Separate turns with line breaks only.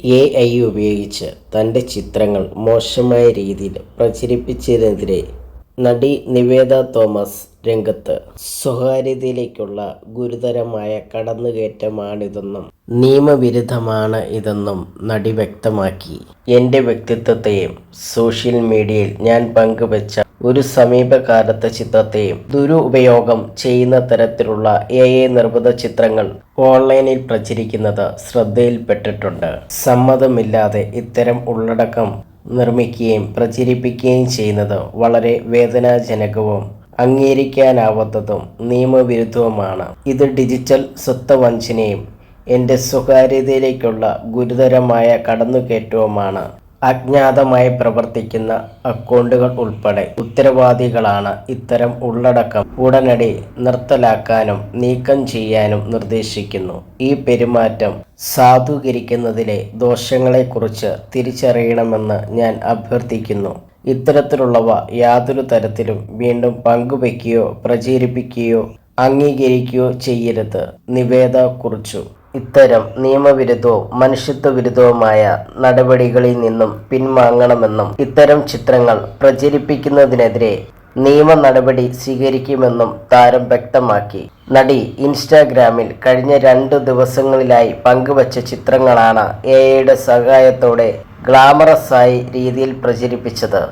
A I ഉപയോഗിച്ച് തന്റെ ചിത്രങ്ങൾ മോശമായ രീതിയിൽ പ്രചരിപ്പിച്ചതിനെതിരെ നടി നിവേദ തോമസ് രംഗത്ത്. സ്വകാര്യതയിലേക്കുള്ള ഗുരുതരമായ കടന്നുകയറ്റമാണിതെന്നും നിയമവിരുദ്ധമാണ് ഇതെന്നും നടി വ്യക്തമാക്കി. എന്റെ വ്യക്തിത്വത്തെയും സോഷ്യൽ മീഡിയയിൽ ഞാൻ പങ്കുവച്ച ഒരു സമീപകാലത്തെ ചിത്രത്തെയും ദുരുപയോഗം ചെയ്യുന്ന തരത്തിലുള്ള എ ഐ നിർമ്മിത ചിത്രങ്ങൾ ഓൺലൈനിൽ പ്രചരിക്കുന്നത് ശ്രദ്ധയിൽപ്പെട്ടിട്ടുണ്ട്. സമ്മതമില്ലാതെ ഇത്തരം ഉള്ളടക്കം നിർമ്മിക്കുകയും പ്രചരിപ്പിക്കുകയും ചെയ്യുന്നത് വളരെ വേദനാജനകവും അംഗീകരിക്കാനാവാത്തതും നിയമവിരുദ്ധവുമാണ്. ഇത് ഡിജിറ്റൽ സ്വത്വവഞ്ചനയും എന്റെ സ്വകാര്യതയിലേക്കുള്ള ഗുരുതരമായ കടന്നുകയറ്റവുമാണ്. അജ്ഞാതമായി പ്രവർത്തിക്കുന്ന അക്കൗണ്ടുകൾ ഉൾപ്പെടെ ഉത്തരവാദികളാണ് ഇത്തരം ഉള്ളടക്കം ഉടനടി നിർത്തലാക്കാനും നീക്കം ചെയ്യാനും നിർദ്ദേശിക്കുന്നു. ഈ പെരുമാറ്റം സാധൂകരിക്കുന്നതിലെ ദോഷങ്ങളെക്കുറിച്ച് തിരിച്ചറിയണമെന്ന് ഞാൻ അഭ്യർത്ഥിക്കുന്നു. ഇത്തരത്തിലുള്ളവ യാതൊരു തരത്തിലും വീണ്ടും പങ്കുവയ്ക്കുകയോ പ്രചരിപ്പിക്കുകയോ അംഗീകരിക്കുകയോ ചെയ്യരുത്. നിവേദ കുറിച്ചു. ഇത്തരം നിയമവിരുദ്ധവും മനുഷ്യത്വ വിരുദ്ധവുമായ നടപടികളിൽ നിന്നും പിൻവാങ്ങണമെന്നും ഇത്തരം ചിത്രങ്ങൾ പ്രചരിപ്പിക്കുന്നതിനെതിരെ നിയമ നടപടി സ്വീകരിക്കുമെന്നും താരം വ്യക്തമാക്കി. നടി ഇൻസ്റ്റാഗ്രാമിൽ കഴിഞ്ഞ രണ്ടു ദിവസങ്ങളിലായി പങ്കുവച്ച ചിത്രങ്ങളാണ് എ ഐയുടെ സഹായത്തോടെ ഗ്ലാമറസായി രീതിയിൽ പ്രചരിപ്പിച്ചത്.